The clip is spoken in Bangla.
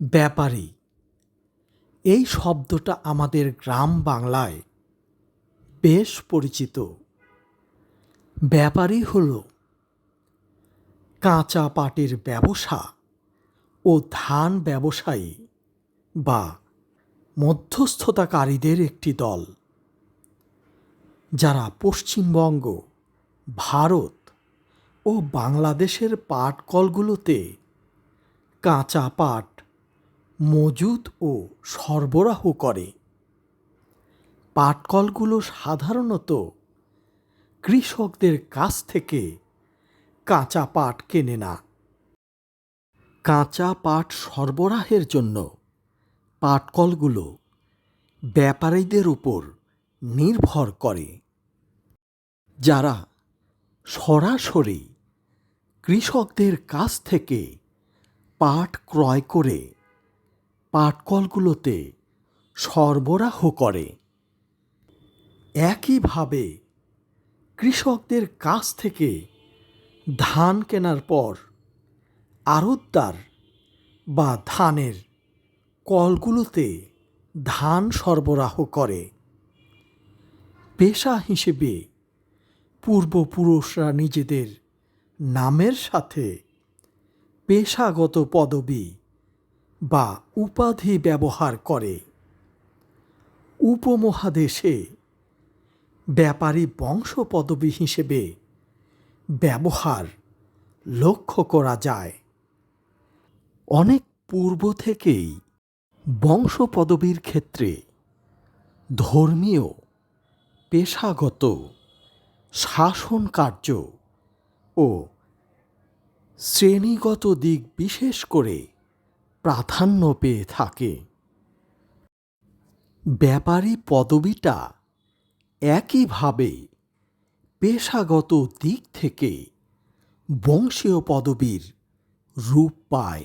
ব্যাপারী। এই শব্দটা আমাদের গ্রাম বাংলায় বেশ পরিচিত। ব্যাপারী হল কাঁচা পাটের ব্যবসা ও ধান ব্যবসায়ী বা মধ্যস্থতাকারীদের একটি দল, যারা পশ্চিমবঙ্গ, ভারত ও বাংলাদেশের পাটকলগুলোতে কাঁচা পাট মজুত ও সরবরাহ করে। পাটকলগুলো সাধারণত কৃষকদের কাছ থেকে কাঁচা পাট কেনে না। কাঁচা পাট সরবরাহের জন্য পাটকলগুলো ব্যাপারীদের উপর নির্ভর করে। যারা সরাসরি কৃষকদের কাছ থেকে পাট ক্রয় করে পাটকলগুলোতে সরবরাহ করে। একইভাবে কৃষকদের কাছ থেকে ধান কেনার পর আড়তদার বা ধানের কলগুলোতে ধান সরবরাহ করে। পেশা হিসেবে পূর্বপুরুষরা নিজেদের নামের সাথে পেশাগত পদবি বা উপাধি ব্যবহার করে। উপমহাদেশে ব্যাপারী বংশ পদবি হিসেবে ব্যবহার লক্ষ্য করা যায়। অনেক পূর্ব থেকেই বংশ পদবীর ক্ষেত্রে ধর্মীয়, পেশাগত, শাসন কার্য ও শ্রেণীগত দিক বিশেষ করে প্রাধান্য পেয়ে থাকে। ব্যাপারী পদবিটা একইভাবে পেশাগত দিক থেকে বংশীয় পদবীর রূপ পায়।